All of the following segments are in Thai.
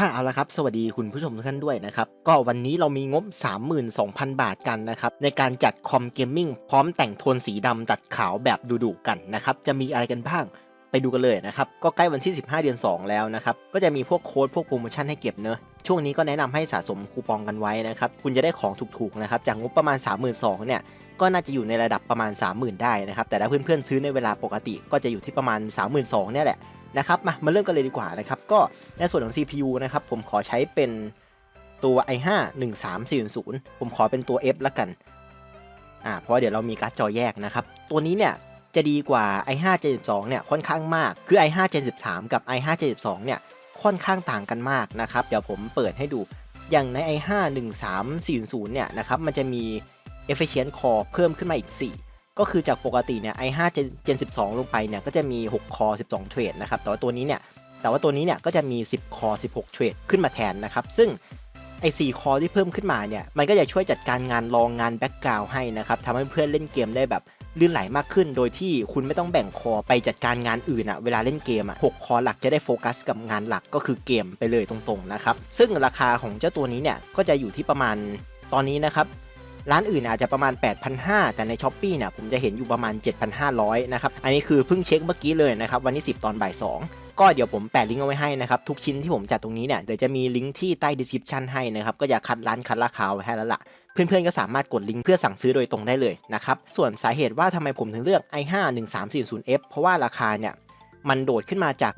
อ่าเอาละครับ สวัสดีคุณผู้ชมทุกท่านด้วยนะครับ ก็วันนี้เรามีงบ 32,000 บาทกันนะครับ ในการจัดคอมเกมมิ่งพร้อมแต่งโทนสีดำตัดขาวแบบดุๆกันนะครับ จะมีอะไรกันบ้างไปดูกันเลยนะครับ ก็ใกล้วันที่ 15 เดือน 2 แล้วนะครับ ก็จะมีพวกโค้ดพวกโปรโมชั่นให้เก็บเนอะ ช่วงนี้ก็แนะนำให้สะสมคูปองกันไว้นะครับ คุณจะได้ของถูกๆนะครับ จากงบประมาณ 32,000เนี่ย ก็น่าจะอยู่ในระดับประมาณ 30,000 ได้นะครับ แต่ถ้าเพื่อนๆซื้อในเวลาปกติก็จะอยู่ที่ประมาณ 32,000เนี่ยแหละนะครับมามาเริ่มกันเลยดีกว่านะครับ ก็ในส่วนของ CPU นะครับ ผมขอใช้เป็นตัว i5 1340ผมขอเป็นตัว F ละกันอ่าเพราะเดี๋ยวเรามีการ์ดจอแยกนะครับ ตัวนี้เนี่ยจะดีกว่า i5 72เนี่ยค่อนข้างมาก คือ i5 73 กับ i5 72เนี่ย ค่อนข้างต่างกันมากนะครับ เดี๋ยวผมเปิดให้ดูอย่างใน i5 1340เนี่ยนะครับมันจะมี efficient core เพิ่มขึ้นมาอีก 4 ก็คือจากปกติเนี่ย i5 Gen 12 ลงไปเนี่ยก็จะมี6คอ12 เทรดนะครับแต่ว่าตัวนี้เนี่ยแต่ว่าตัวนี้เนี่ยก็จะมี 10คอ16 เทรดขึ้นมาแทนนะครับ ซึ่งไอ้4คอที่เพิ่มขึ้นมาเนี่ยมันก็จะช่วยจัดการงานรองงานแบ็กกราวให้นะครับทำให้เพื่อนเล่นเกมได้แบบ ลื่นไหลมากขึ้น โดยที่คุณไม่ต้องแบ่งคอไปจัดการงานอื่นอะเวลาเล่นเกมอะ6คอหลักจะได้โฟกัสกับงานหลักก็คือเกมไปเลยตรงๆนะครับซึ่งราคาของเจ้าตัวนี้เนี่ยก็จะอยู่ที่ประมาณตอนนี้นะครับร้านอื่นอาจจะประมาณ 8,500 แต่ใน s h อ p e e เนี่ยผมจะเห็นอยู่ประมาณ 7,500 นะครับ อันนี้คือเพิ่งเช็คเมื่อกี้เลยนะครับ วันที่10 ตอนบ่าย 2 ก็เดี๋ยวผมแปะลิงก์เอาไว้ให้นะครับ ทุกชิ้นที่ผมจัดตรงนี้เนี่ยเดี๋ยวจะมีลิงก์ที่ใต้ description ให้นะครับ ก็อย่าคัดร้านคัดราคาไว้ให้แล้วล่ะ เพื่อนๆก็สามารถกดลิงก์เพื่อสั่งซื้อโดยตรงได้เลยนะครับ ส่วนสาเหตุว่าทำไมผมถึงเลือก i5 1340F เพราะว่าราคาเนี่ยมันโดดขึ้นมาจาก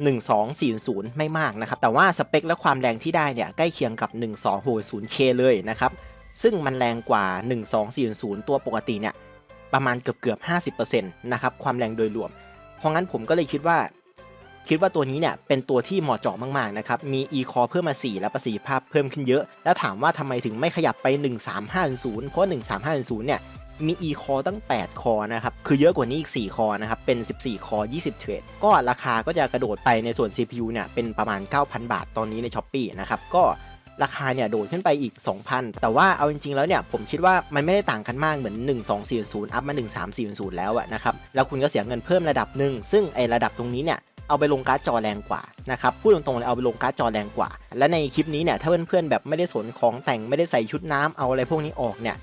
1240 ไม่มากนะครับ แต่ว่าสเปคและความแรงที่ได้เนี่ยใกล้เคียงกับ 1260K เลยนะครับ ซึ่งมันแรงกว่า 1240 ตัวปกติเนี่ยประมาณเกือบเกือบ 50%นะครับ ความแรงโดยรวม เพราะงั้นผมก็เลยคิดว่า คิดว่าตัวนี้เนี่ยเป็นตัวที่เหมาะเจาะมากๆนะครับ มี e-core เพิ่มมา 4 และประสิทธิภาพเพิ่มขึ้นเยอะ แล้วถามว่าทำไมถึงไม่ขยับไป 1350เพราะ 1350เนี่ยมี e-core ตั้ง 8 คอนะครับ คือเยอะกว่านี้อีก 4 คอนะครับ เป็น 14 คอ 20 เทรด ก็ราคาก็จะกระโดดไปในส่วน CPU เนี่ย เป็นประมาณ 9,000 บาทตอนนี้ใน s h อ p e e นะครับ ก็ราคาเนี่ยโดดขึ้นไปอีก 2,000 แต่ว่าเอาจริงๆ แล้วเนี่ย ผมคิดว่ามันไม่ได้ต่างกันมากเหมือน 1240อัพมา 1340 แล้วอะนะครับ แล้วคุณก็เสียเงินเพิ่มระดับหนึ่ง ซึ่งไอระดับตรงนี้เนี่ย เอาไปลงการ์ดจอแรงกว่านะครับพูดตรงๆเลยเอาไปลงการ์ดจอแรงกว่า และในคลิปนี้เนี่ยถ้าเพื่อนๆแบบไม่ได้สนของแต่งไม่ได้ใส่ชุดน้ำเอาอะไรพวกนี้ออกเนี่ย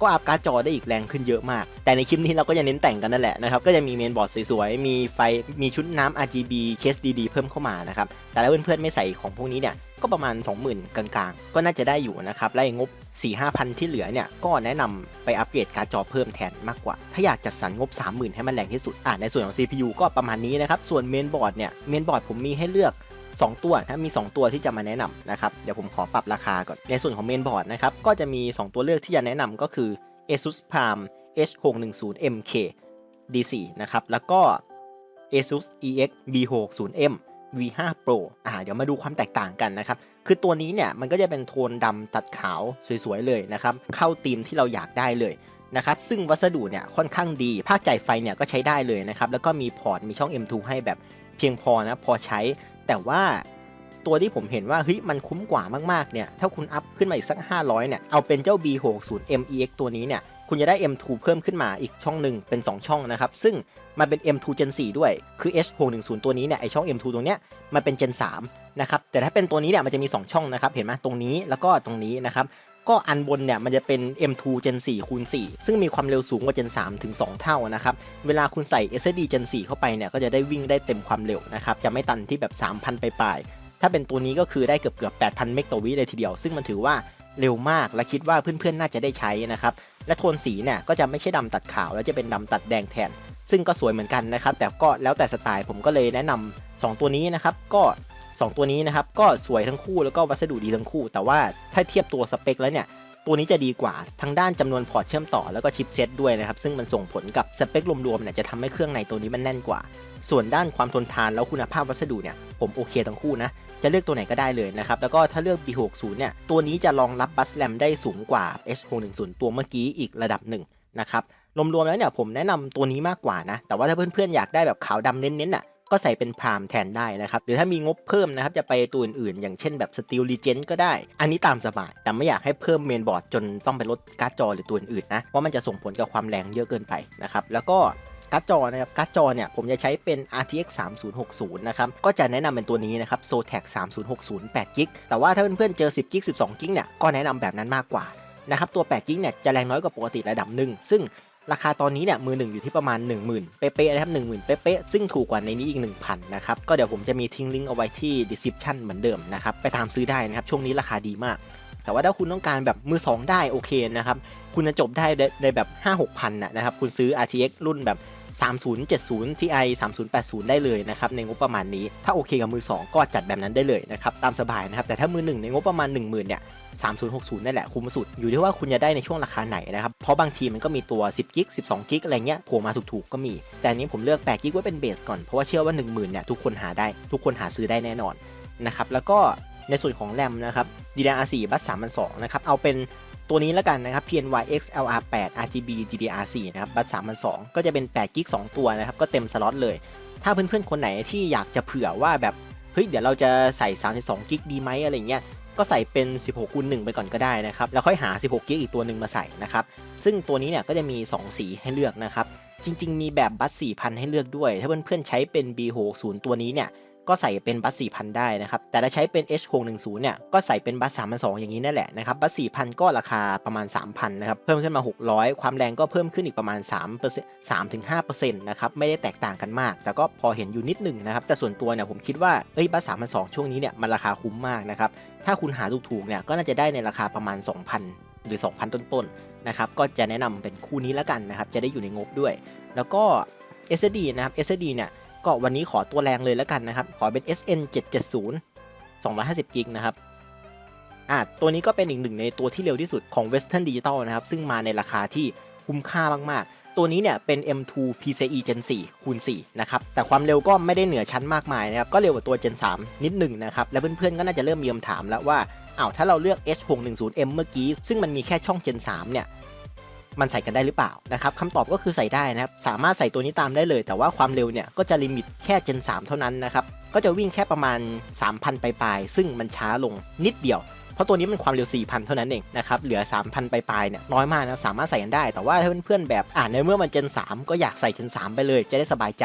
ก็อัพการ์ดจอได้อีกแรงขึ้นเยอะมาก แต่ในคลิปนี้เราก็จะเน้นแต่งกันนั่นแหละนะครับ ก็จะมีเมนบอร์ดสวยๆ มีไฟ มีชุดน้ำ RGB เคสดีๆ เพิ่มเข้ามานะครับ แต่ถ้าเพื่อนๆไม่ใส่ของพวกนี้เนี่ย ก็ประมาณ 20,000 กลางๆ ก็น่าจะได้อยู่นะครับและงบ 4-5,000 ที่เหลือเนี่ย ก็แนะนำไปอัปเกรดการ์ดจอเพิ่มแทนมากกว่า ถ้าอยากจัดสรรงบ 30,000 ให้มันแรงที่สุดอ่าในส่วนของ CPU ก็ประมาณนี้นะครับส่วนเมนบอร์ดเนี่ยเมนบอร์ดผมมีให้เลือก2 ตัวนะมี 2 ตัวที่จะมาแนะนำนะครับ เดี๋ยวผมขอปรับราคาก่อน ในส่วนของเมนบอร์ดนะครับ ก็จะมี 2 ตัวเลือกที่จะแนะนำก็คือ ASUS Prime H610MK D4 นะครับ แล้วก็ ASUS EX B60M V5 Pro อ่าเดี๋ยวมาดูความแตกต่างกันนะครับ คือตัวนี้เนี่ยมันก็จะเป็นโทนดำตัดขาวสวยๆเลยนะครับ เข้าธีมที่เราอยากได้เลยนะครับ ซึ่งวัสดุเนี่ยค่อนข้างดี ภาคจ่ายไฟเนี่ยก็ใช้ได้เลยนะครับ แล้วก็มีพอร์ต มีช่อง M2 ให้แบบเพียงพอนะ พอใช้ แต่ว่าตัวที่ผมเห็นว่าเฮ้ยมันคุ้มกว่ามากๆเนี่ย ถ้าคุณอัพขึ้นมาอีกสัก 500เนี่ย เอาเป็นเจ้า B60MEX ตัวนี้เนี่ย คุณจะได้ M2 เพิ่มขึ้นมาอีกช่องหนึ่งเป็น 2 ช่องนะครับ ซึ่งมันเป็น M2 Gen 4 ด้วย คือ H610 ตัวนี้เนี่ยไอช่อง M2 ตรงเนี้ยมันเป็น Gen 3นะครับ แต่ถ้าเป็นตัวนี้เนี่ยมันจะมี 2 ช่องนะครับ เห็นไหมตรงนี้แล้วก็ตรงนี้นะครับ ก็อันบนเนี่ยมันจะเป็น M2 Gen 4คูณ4ซึ่งมีความเร็วสูงกว่า Gen 3ถึง 2 เท่านะครับ เวลาคุณใส่ SSD Gen 4 เข้าไปเนี่ยก็จะได้วิ่งได้เต็มความเร็วนะครับ จะไม่ตันที่แบบ 3,000 ไปปลายถ้าเป็นตัวนี้ก็คือได้เกือบเกือบ8,000 เมกต่อวิเลยทีเดียว ซึ่งมันถือว่า เร็วมาก และคิดว่าเพื่อนๆน่าจะได้ใช้นะครับ และโทนสีเนี่ยก็จะไม่ใช่ดำตัดขาวแล้วจะเป็นดำตัดแดงแทน ซึ่งก็สวยเหมือนกันนะครับ แต่ก็แล้วแต่สไตล์ผมก็เลยแนะนำ2ตัวนี้นะครับ ก็ 2 ตัวนี้นะครับก็สวยทั้งคู่แล้วก็วัสดุดีทั้งคู่ แต่ว่าถ้าเทียบตัวสเปคแล้วเนี่ย ตัวนี้จะดีกว่าทั้งด้านจำนวนพอร์ตเชื่อมต่อแล้วก็ชิปเซตด้วยนะครับ ซึ่งมันส่งผลกับสเปครวมๆเนี่ยจะทำให้เครื่องในตัวนี้มันแน่นกว่า ส่วนด้านความทนทานแล้วคุณภาพวัสดุเนี่ยผมโอเคทั้งคู่นะ จะเลือกตัวไหนก็ได้เลยนะครับ แล้วก็ถ้าเลือก B60 เนี่ยตัวนี้จะรองรับบัสแรมได้สูงกว่า H610 ตัวเมื่อกี้อีกระดับหนึ่งนะครับรวมๆแล้วเนี่ยผมแนะนำตัวนี้มากกว่านะ แต่ว่าถ้าเพื่อนๆอยากได้แบบขาวดำเน้นๆน่ะ ก็ใส่เป็นพรามแทนได้นะครับ หรือถ้ามีงบเพิ่มนะครับ จะไปตัวอื่นๆ อย่างเช่นแบบ Steel Legend ก็ได้ อันนี้ตามสบาย แต่ไม่อยากให้เพิ่มเมนบอร์ดจนต้องไปลดการ์ดจอหรือตัวอื่นๆนะ เพราะมันจะส่งผลกับความแรงเยอะเกินไปนะครับ แล้วก็การ์ดจอนะครับการ์ดจอเนี่ยผมจะใช้เป็น RTX 3060 นะครับ ก็จะแนะนำเป็นตัวนี้นะครับ Zotac 3060 8 g b แต่ว่าถ้าเพื่อนๆเจอ 10 g b 12 g b เนี่ยก็แนะนำแบบนั้นมากกว่านะครับตัว8 g b เนี่ยจะแรงน้อยกว่าปกติระดับหนึ่งซึ่ง ราคาตอนนี้เนี่ยมือหนึ่งอยู่ที่ประมาณ 10,000 เป๊ะๆนะครับ10,000เป๊ะๆซึ่งถูกกว่าในนี้อีก 1,000นะครับก็เดี๋ยวผมจะมีทิ้งลิงก์เอาไว้ที่ description เหมือนเดิมนะครับไปตามซื้อได้นะครับช่วงนี้ราคาดีมาก แต่ว่าถ้าคุณต้องการแบบมือ 2 ได้โอเคนะครับคุณจะจบได้ในแบบ 5-6พันนะครับคุณซื้อ RTX รุ่นแบบ 3070 Ti 3080 ได้เลยนะครับในงบประมาณนี้ ถ้าโอเคกับมือ 2 ก็จัดแบบนั้นได้เลยนะครับตามสบายนะครับแต่ถ้ามือ 1 ในงบประมาณ 10,000เนี่ย3060 นั่นแหละคุ้มสุด อยู่ที่ว่าคุณจะได้ในช่วงราคาไหนนะครับ เพราะบางทีมันก็มีตัว 10กิก12กิกอะไรเงี้ยโผล่มาถูกๆ ก็มี แต่อันนี้ผมเลือก8กิกไว้เป็นเบสก่อน เพราะว่าเชื่อว่า 10,000เนี่ยทุกคนหาได้ ทุกคนหาซื้อได้แน่นอนนะครับ แล้วก็ในส่วนของแรมนะครับ DDR4 บัส3,200นะครับ เอาเป็น ตัวนี้แล้วกันนะครับ PNY XLR8 RGB DDR4 นะครับบัส3,200ก็จะเป็น8กิก2ตัวนะครับ ก็เต็มสล็อตเลย ถ้าเพื่อนๆ คนไหนที่อยากจะเผื่อว่าแบบเฮ้ยเดี๋ยวเราจะใส่32กิกดีไหมอะไรเงี้ยก็ใส่เป็น 16คูณ1ไปก่อนก็ได้นะครับ แล้วค่อยหา 16กิกอีกตัวหนึ่งมาใส่นะครับ ซึ่งตัวนี้เนี่ยก็จะมี 2 สีให้เลือกนะครับ จริง ๆ มีแบบบัส4,000 ให้เลือกด้วย ถ้าเพื่อนๆใช้เป็น B60 ตัวนี้เนี่ย ก็ใส่เป็นบัส4,000ได้นะครับ แต่ถ้าใช้เป็น H610 เนี่ย ก็ใส่เป็นบัส3,200อย่างนี้นั่นแหละนะครับ บัส4,000ก็ราคาประมาณ 3,000นะครับ เพิ่มขึ้นมา 600 ความแรงก็เพิ่มขึ้นอีกประมาณ3% 3-5%นะครับ ไม่ได้แตกต่างกันมาก แต่ก็พอเห็นอยู่นิดหนึ่งนะครับ แต่ส่วนตัวเนี่ยผมคิดว่า เอ้ย บัส3,200ช่วงนี้เนี่ยมันราคาคุ้มมากนะครับ ถ้าคุณหาถูกๆเนี่ย ก็น่าจะได้ในราคาประมาณ 2,000 หรือ 2,000 ต้นๆ นะครับ ก็จะแนะนำเป็นคู่นี้แล้วกันนะครับ จะได้อยู่ในงบด้วย แล้วก็ SSD นะครับ SSD เนี่ย ก็วันนี้ขอตัวแรงเลยแล้วกันนะครับ ขอเป็น SN 770 250กิกนะครับอ่าตัวนี้ก็เป็นอีกหนึ่งในตัวที่เร็วที่สุดของ Western Digital นะครับ ซึ่งมาในราคาที่คุ้มค่ามาก ๆ ตัวนี้เนี่ยเป็น M2 PCIe Gen 4คูณ4นะครับ แต่ความเร็วก็ไม่ได้เหนือชั้นมากมายนะครับ ก็เร็วกว่าตัว Gen 3 นิดหนึ่งนะครับ และเพื่อน ๆ ก็น่าจะเริ่มมีคำถามแล้วว่าอ้าวถ้าเราเลือก H610M เมื่อกี้ ซึ่งมันมีแค่ช่อง Gen 3 เนี่ย มันใส่กันได้หรือเปล่านะครับคำตอบก็คือใส่ได้นะครับ สามารถใส่ตัวนี้ตามได้เลย แต่ว่าความเร็วเนี่ยก็จะลิมิตแค่ Gen 3 เท่านั้นนะครับ ก็จะวิ่งแค่ประมาณ 3,000ปลายๆซึ่งมันช้าลงนิดเดียวเพราะตัวนี้มันความเร็ว 4,000 เท่านั้นเองนะครับ เหลือ 3,000ปลายๆเนี่ยน้อยมากนะสามารถใส่กันได้ แต่ว่าถ้าเพื่อนๆแบบ อ่าในเมื่อมันเจน 3 ก็อยากใส่เจน 3 ไปเลยจะได้สบายใจ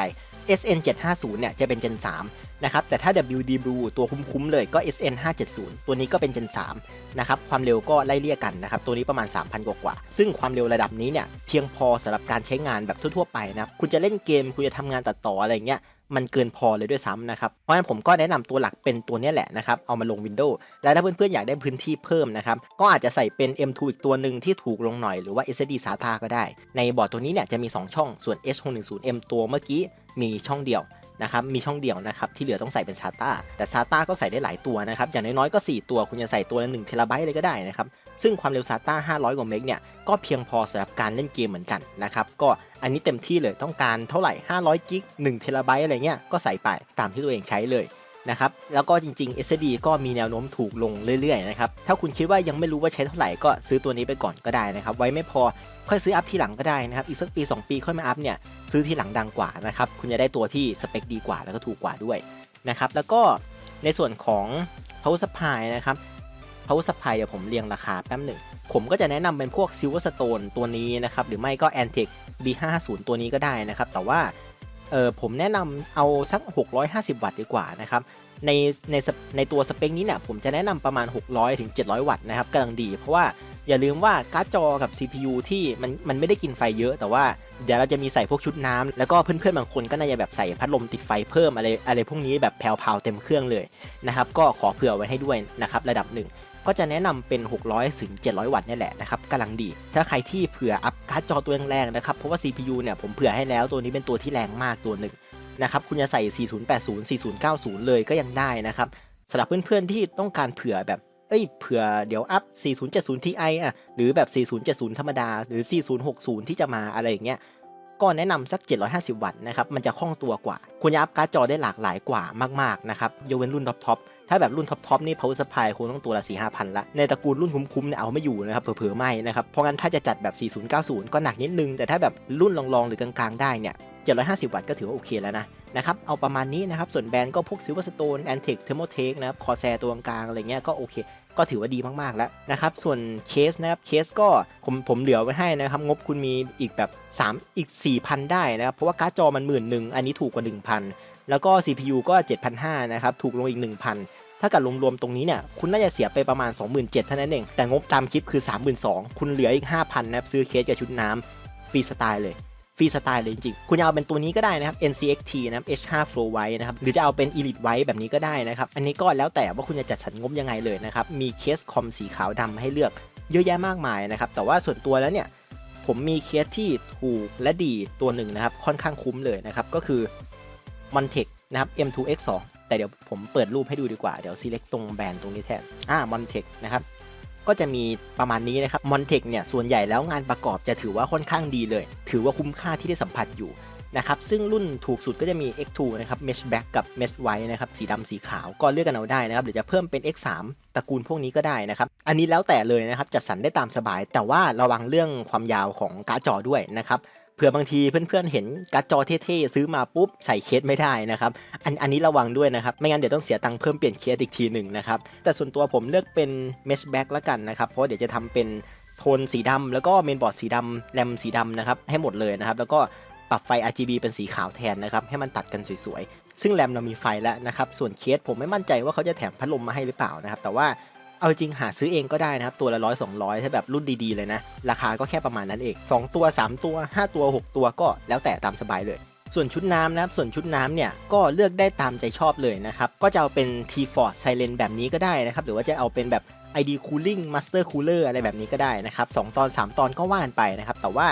SN 750เนี่ยจะเป็น Gen 3นะครับ แต่ถ้า WD Blue ตัวคุ้มๆเลยก็ SN 570ตัวนี้ก็เป็น Gen 3นะครับ ความเร็วก็ไล่เลี่ยกันนะครับ ตัวนี้ประมาณ 3,000 กว่ากว่า ซึ่งความเร็วระดับนี้เนี่ยเพียงพอสำหรับการใช้งานแบบทั่วๆไปนะครับคุณจะเล่นเกม คุณจะทำงานตัดต่ออะไรเงี้ย มันเกินพอเลยด้วยซ้ำนะครับ เพราะฉะนั้นผมก็แนะนำตัวหลักเป็นตัวนี้แหละนะครับ เอามาลง Windows และถ้าเพื่อนๆอยากได้พื้นที่เพิ่มนะครับ ก็อาจจะใส่เป็น M2 อีกตัวหนึ่งที่ถูกลงหน่อยหรือว่า SSD SATA ก็ได้ ในบอร์ดตัวนี้เนี่ยจะมี 2 ช่องส่วน H610M ตัวเมื่อกี้มีช่องเดียวนะครับมีช่องเดียวนะครับที่เหลือต้องใส่เป็น SATA แต่ SATA ก็ใส่ได้หลายตัวนะครับอย่างน้อยๆก็ 4 ตัวคุณจะใส่ตัวละ1เทราไบต์เลยก็ได้นะครับ ซึ่งความเร็ว SATA 500 กว่าเมกเนี่ย ก็เพียงพอสำหรับการเล่นเกมเหมือนกันนะครับ ก็อันนี้เต็มที่เลยต้องการเท่าไหร่ 500กิก1เทราไบต์อะไรเงี้ย ก็ใส่ไปตามที่ตัวเองใช้เลยนะครับ แล้วก็จริงๆ SSD ก็มีแนวโน้มถูกลงเรื่อยๆนะครับ ถ้าคุณคิดว่ายังไม่รู้ว่าใช้เท่าไหร่ก็ซื้อตัวนี้ไปก่อนก็ได้นะครับ ไว้ไม่พอค่อยซื้ออัพทีหลังก็ได้นะครับ อีกสักปี 2 ปีค่อยมาอัพเนี่ยซื้อทีหลังดังกว่านะครับ คุณจะได้ตัวที่สเปคดีกว่าแล้วก็ถูกกว่าด้วยนะครับ แล้วก็ในส่วนของ power supply นะครับ พาวเวอร์สปายเดี๋ยวผมเรียงราคาแป๊บหนึ่ง ผมก็จะแนะนำเป็นพวกซิลเวอร์สโตนตัวนี้นะครับ หรือไม่ก็แอนติก B50 ตัวนี้ก็ได้นะครับ แต่ว่าเออผมแนะนำเอาสัก 650 วัตต์ดีกว่านะครับ ในในในตัวสเปคนี้เนี่ยผมจะแนะนำประมาณ 600ถึง700 วัตต์นะครับกำลังดีเพราะว่า อย่าลืมว่าการ์ดจอกับ CPU ที่มันมันไม่ได้กินไฟเยอะ แต่ว่าเดี๋ยวเราจะมีใส่พวกชุดน้ำแล้วก็เพื่อนๆบางคนก็น่าจะแบบใส่พัดลมติดไฟเพิ่มอะไรอะไรพวกนี้แบบแผ่วๆเต็มเครื่องเลยนะครับก็ขอเผื่อไว้ให้ด้วยนะครับระดับหนึ่งก็จะแนะนำเป็น 600ถึง700 วัตต์นี่แหละนะครับกำลังดี ถ้าใครที่เผื่ออัพการ์ดจอตัวแรงๆนะครับ เพราะว่า CPU เนี่ยผมเผื่อให้แล้วตัวนี้เป็นตัวที่แรงมากตัวหนึ่งนะครับ คุณจะใส่ 4080 4090 เลยก็ยังได้นะครับสำหรับเพื่อนๆที่ต้องการเผื่อแบบ เอ้ยเผื่อเดี๋ยวอัพ 4070 Ti อะ หรือแบบ 4070 ธรรมดา หรือ 4060 ที่จะมาอะไรอย่างเงี้ย ก็แนะนำสัก 750 วัตต์นะครับ มันจะคล่องตัวกว่า คุณจะอัพการ์ดจอได้หลากหลายกว่ามากๆนะครับ ยกเว้นรุ่นท็อปๆ ถ้าแบบรุ่นท็อปๆ นี่ power supply คงต้องตัวละ 4 5 0 0 0 ละ ในตระกูลรุ่นคุ้มๆ เนี่ยเอาไม่อยู่นะครับ เผลอๆ ไม่นะครับ เพราะงั้นถ้าจะจัดแบบ 4090 ก็หนักนิดนึง แต่ถ้าแบบรุ่นรองๆ หรือกลางๆ ได้เนี่ย 750 วัตต์ก็ถือว่าโอเคแล้วนะนะครับเอาประมาณนี้นะครับส่วนแบรนด์ก็พวก Silverstone Antec Thermotech นะครับ Corsair ตัวกลางๆอะไรเงี้ยก็โอเค ก็ถือว่าดีมากๆแล้วนะครับส่วนเคสนะครับเคสก็ผมผมเหลือไว้ให้นะครับงบคุณมีอีกแบบ 3 อีก 4,000 ได้นะครับเพราะว่าการ์ดจอมันหมื่นหนึ่งอันนี้ถูกกว่า 1,000 แล้วก็ CPU ก็ 7,500นะครับถูกลงอีก 1,000ถ้าเกิดรวมๆ ตรงนี้เนี่ย คุณน่าจะเสียไปประมาณ 27,000เท่านั้นเอง แต่งบตามคลิปคือ 32,000 คุณเหลืออีก 5,000 นะครับ ซื้อเคสกับชุดน้ำฟรีสไตล์เลย ฟรีสไตล์เลยจริงๆคุณจะเอาเป็นตัวนี้ก็ได้นะครับ NCXT นะครับ H5 Flow White นะครับหรือจะเอาเป็น Elite White แบบนี้ก็ได้นะครับ อันนี้ก็แล้วแต่ว่าคุณจะจัดสรรงบยังไงเลยนะครับ มีเคสคอมสีขาวดำให้เลือกเยอะแยะมากมายนะครับ แต่ว่าส่วนตัวแล้วเนี่ยผมมีเคสที่ถูกและดีตัวหนึ่งนะครับ ค่อนข้างคุ้มเลยนะครับ ก็คือ Montech นะครับ M2X2 แต่เดี๋ยวผมเปิดรูปให้ดูดีกว่า เดี๋ยว select ตรงแบรนด์ตรงนี้แทนอ่า Montech นะครับ ก็จะมีประมาณนี้นะครับมอนเทคเนี่ยส่วนใหญ่แล้วงานประกอบจะถือว่าค่อนข้างดีเลย ถือว่าคุ้มค่าที่ได้สัมผัสอยู่นะครับซึ่งรุ่นถูกสุดก็จะมี X2 นะครับ Mesh Black กับ Mesh White นะครับสีดำสีขาวก็เลือกกันเอาได้นะครับหรือจะเพิ่มเป็น X3 ตระกูลพวกนี้ก็ได้นะครับ อันนี้แล้วแต่เลยนะครับจัดสรรได้ตามสบาย แต่ว่าระวังเรื่องความยาวของการ์ดจอด้วยนะครับ เผื่อบางทีเพื่อนๆเห็นการ์ดจอเท่ๆซื้อมาปุ๊บใส่เคสไม่ได้นะครับอันอันนี้ระวังด้วยนะครับไม่งั้นเดี๋ยวต้องเสียตังค์เพิ่มเปลี่ยนเคสอีกทีหนึ่งนะครับแต่ส่วนตัวผมเลือกเป็น mesh back แล้วกันนะครับเพราะเดี๋ยวจะทำเป็นโทนสีดำแล้วก็เมนบอร์ดสีดำแรมสีดำนะครับให้หมดเลยนะครับแล้วก็ปรับไฟ RGB เป็นสีขาวแทนนะครับให้มันตัดกันสวยๆซึ่งแรมเรามีไฟแล้วนะครับส่วนเคสผมไม่มั่นใจว่าเขาจะแถมพัดลมมาให้หรือเปล่านะครับแต่ว่า เอาจริงหาซื้อเองก็ได้นะครับ ตัวละร้อยสองร้อยถ้าแบบรุ่นดีๆเลยนะ ราคาก็แค่ประมาณนั้นเอง 2 ตัว 3 ตัว 5 ตัว 6 ตัวก็แล้วแต่ตามสบายเลย ส่วนชุดน้ำนะครับ ส่วนชุดน้ำเนี่ยก็เลือกได้ตามใจชอบเลยนะครับ ก็จะเอาเป็น T-Ford Silent แบบนี้ก็ได้นะครับ หรือว่าจะเอาเป็นแบบ ID Cooling Master Cooler อะไรแบบนี้ก็ได้นะครับ 2 ตอน 3 ตอนก็ว่ากันไปนะครับ แต่ว่า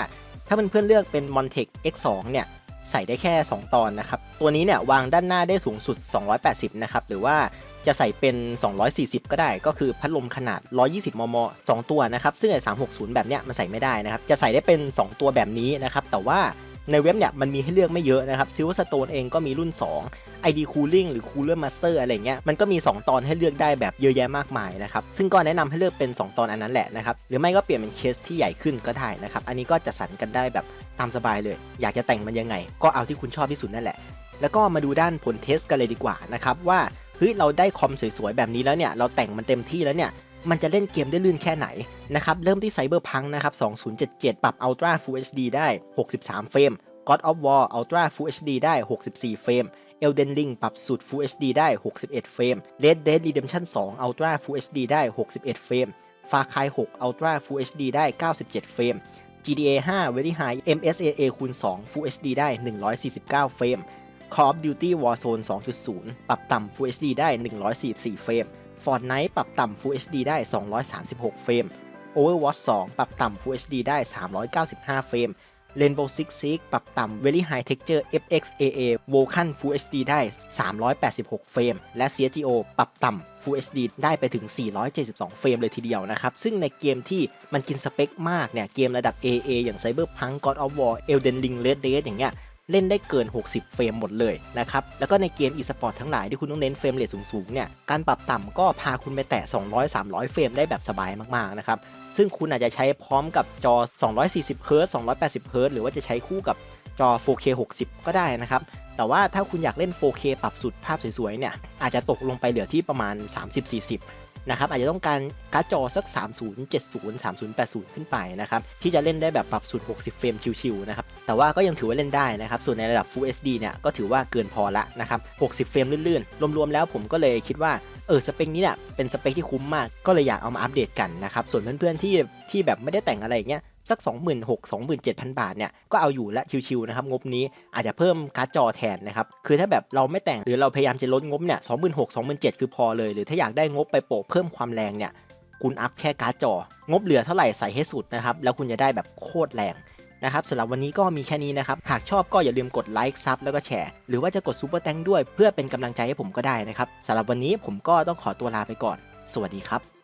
ถ้าเพื่อนๆเลือกเป็น Montech X2 เนี่ย ใส่ได้แค่ 2 ตอนนะครับ ตัวนี้เนี่ยวางด้านหน้าได้สูงสุด 280 นะครับ หรือว่าจะใส่เป็น 240 ก็ได้ ก็คือพัดลมขนาด 120 มม 2 ตัวนะครับ ซึ่งไอ้360 แบบเนี้ยมันใส่ไม่ได้นะครับ จะใส่ได้เป็น 2 ตัวแบบนี้นะครับ แต่ว่า ในเว็บเนี่ยมันมีให้เลือกไม่เยอะนะครับ Silverstone เองก็มีรุ่น 2 ID Cooling หรือ Cooler Master อะไรเงี้ยมันก็มี 2 ตอนให้เลือกได้แบบเยอะแยะมากมายนะครับซึ่งก็แนะนำให้เลือกเป็น 2 ตอนอันนั้นแหละนะครับหรือไม่ก็เปลี่ยนเป็นเคสที่ใหญ่ขึ้นก็ได้นะครับอันนี้ก็จะสั่นกันได้แบบตามสบายเลย อยากจะแต่งมันยังไง ก็เอาที่คุณชอบที่สุดนั่นแหละ แล้วก็มาดูด้านผลเทสกันเลยดีกว่านะครับว่าเฮ้ยเราได้คอมสวยๆแบบนี้แล้วเนี่ยเราแต่งมันเต็มที่แล้วเนี่ย มันจะเล่นเกมได้ลื่นแค่ไหนนะครับ เริ่มที่ Cyberpunk นะครับ 2077 ปรับ Ultra Full HD ได้ 63 เฟรม God of War Ultra Full HD ได้ 64 เฟรม Elden Ring ปรับสุด Full HD ได้ 61 เฟรม Red Dead Redemption 2 Ultra Full HD ได้ 61 เฟรม Far Cry 6 Ultra Full HD ได้ 97 เฟรม GTA 5 Very High MSAA คูณ2 Full HD ได้ 149 เฟรม Call of Duty Warzone 2.0 ปรับต่ำ Full HD ได้ 144 เฟรม Fortnite ปรับต่ำ Full HD ได้ 236 เฟรม Overwatch 2 ปรับต่ำ Full HD ได้ 395 เฟรม Rainbow Six Siege ปรับต่ำ Very High Texture FXAA Vulkan Full HD ได้ 386 เฟรม และ CSGO ปรับต่ำ Full HD ได้ไปถึง 472 เฟรมเลยทีเดียวนะครับ ซึ่งในเกมที่มันกินสเปคมากเนี่ย เกมระดับ AA อย่าง Cyberpunk God of War Elden Ring Red Dead อย่างเงี้ย เล่นได้เกิน 60 เฟรมหมดเลยนะครับแล้วก็ในเกม e-sport ทั้งหลายที่คุณต้องเน้นเฟรมเรทสูงๆเนี่ยการปรับต่ำก็พาคุณไปแตะ 200-300 เฟรมได้แบบสบายมากๆนะครับซึ่งคุณอาจจะใช้พร้อมกับจอ 240 Hz 280 Hz หรือว่าจะใช้คู่กับจอ 4K 60 ก็ได้นะครับแต่ว่าถ้าคุณอยากเล่น 4K ปรับสุดภาพสวยๆเนี่ยอาจจะตกลงไปเหลือที่ประมาณ 30-40 นะครับอาจจะต้องการการ์ดจอสัก 3070 3080 ขึ้นไปนะครับที่จะเล่นได้แบบปรับสุด 60 เฟรมชิวๆนะครับ แต่ว่าก็ยังถือว่าเล่นได้นะครับ ส่วนในระดับ Full HD เนี่ยก็ถือว่าเกินพอละนะครับ 60 เฟรมลื่นๆ รวมๆ แล้วผมก็เลยคิดว่าเออสเปคนี้เนี่ยเป็นสเปคที่คุ้มมาก ก็เลยอยากเอามาอัปเดตกันนะครับ ส่วนเพื่อนๆที่ที่แบบไม่ได้แต่งอะไรอย่างเงี้ยสัก 26,000 27,000 บาทเนี่ยก็เอาอยู่ละชิวๆนะครับงบนี้อาจจะเพิ่มการ์ดจอแทนนะครับคือถ้าแบบเราไม่แต่งหรือเราพยายามจะลดงบเนี่ย26,000 27,000 คือพอเลย หรือถ้าอยากได้งบไปโปะเพิ่มความแรงเนี่ยคุณอัพแค่การ์ดจอ งบเหลือเท่าไหร่ใส่ให้สุดนะครับแล้วคุณจะได้แบบโคตรแรง นะครับสำหรับวันนี้ก็มีแค่นี้นะครับ หากชอบก็อย่าลืมกดไลค์ซับแล้วก็แชร์ หรือว่าจะกดซูเปอร์แตงด้วยเพื่อเป็นกำลังใจให้ผมก็ได้นะครับสำหรับวันนี้ผมก็ต้องขอตัวลาไปก่อน สวัสดีครับ